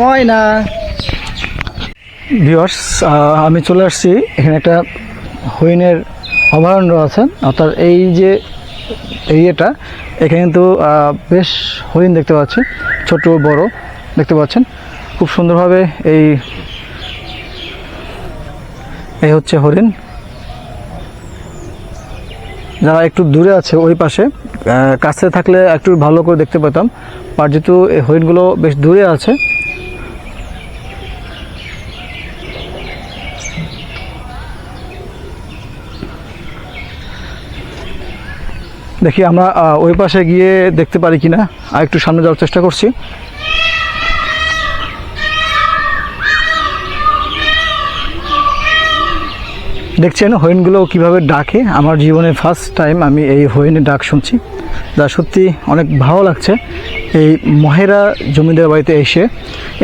ময়না। Viewers আমি চলে আসছি। এখানে একটা হরিণের অভয়ারণ্য আছে, অর্থাৎ এই যে এরিয়াটা, এখানে কিন্তু বেশ হরিণ দেখতে পাচ্ছি, ছোট, বড় দেখতে পাচ্ছেন। খুব সুন্দরভাবে এই এই হচ্ছে হরিণ। যারা একটু দূরে আছে, ওই পাশে কাছে থাকলে একটু ভালো করে দেখতে পেতাম। আর যেহেতু এই হরিণগুলো বেশ দূরে আছে দেখি আমরা ওই পাশে গিয়ে দেখতে পারি কিনা। আর একটু সামনে যাওয়ার চেষ্টা করছি। দেখছেন হরিণগুলো কীভাবে ডাকে? আমার জীবনে ফার্স্ট টাইম আমি এই হরিণের ডাক শুনছি। যা সত্যি অনেক ভালো লাগছে। এই মহেরা জমিদার বাড়িতে এসে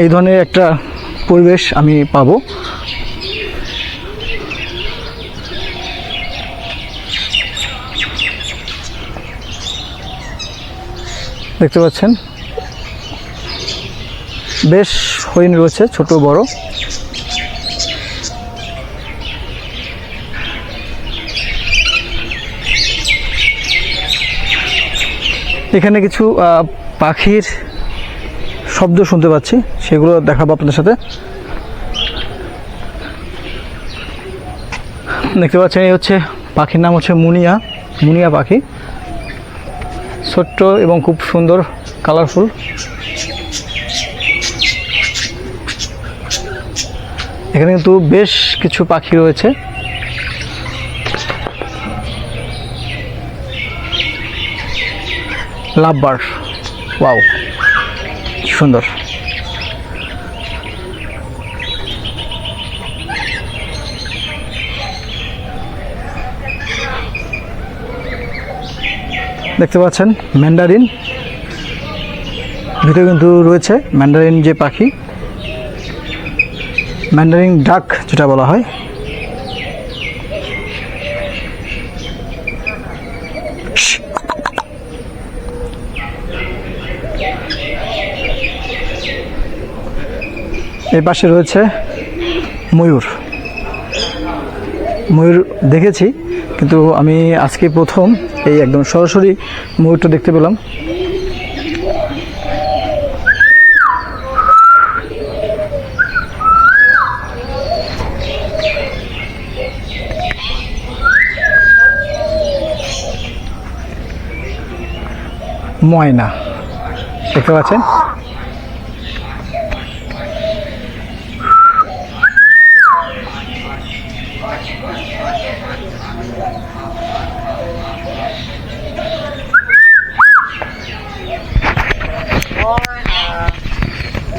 এই ধরনের একটা পরিবেশ আমি পাবো। দেখতে পাচ্ছেন? বেশ হরিণ রয়েছে, ছোট, বড়। এখানে কিছু পাখির শব্দ শুনতে পাচ্ছি, সেগুলো দেখাবো আপনাদের সাথে। দেখতে পাচ্ছেন, এই হচ্ছে পাখির নাম হচ্ছে মুনিয়া মুনিয়া পাখি। ছোট্ট এবং খুব সুন্দর কালারফুল এখানে কিন্তু বেশ কিছু পাখি রয়েছে। লাভবার। ওয়াও সুন্দর। দেখতে পাচ্ছেন ম্যান্ডারিন ভিতরে কিন্তু রয়েছে ম্যান্ডারিন যে পাখি। ম্যান্ডারিন ডাক যেটা বলা হয়। এই পাশে রয়েছে ময়ূর। ময়ূর দেখেছি, কিন্তু আমি আজকে প্রথম এই একদম সরাসরি ময়ূরটা দেখতে পেলাম। ময়না, দেখতে পাচ্ছেন?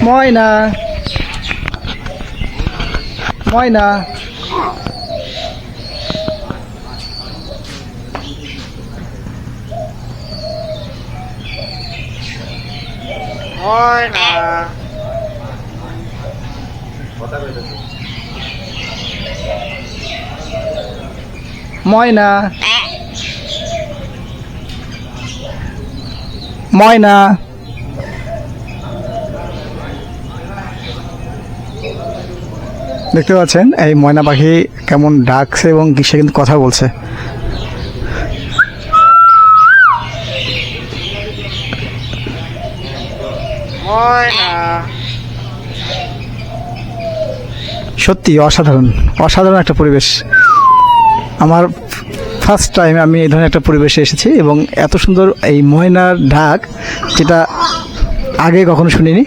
ময়না। ময়না। ময়না। ময়না। দেখতে পাচ্ছেন এই ময়না পাখি কেমন ডাকছে এবং সে কিন্তু কথা বলছে। সত্যি অসাধারণ অসাধারণ একটা পরিবেশ। আমার ফার্স্ট টাইম আমি এই ধরনের একটা পরিবেশে এসেছি এবং এত সুন্দর এই ময়নার ডাক যেটা আগে কখনো শুনিনি।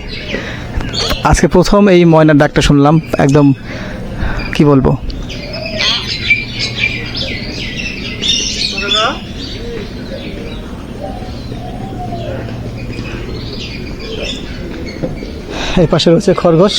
আজকে প্রথম এই ময়নার ডাকটা শুনলাম একদম কি বলব? এই পাশে রয়েছে খরগোশ।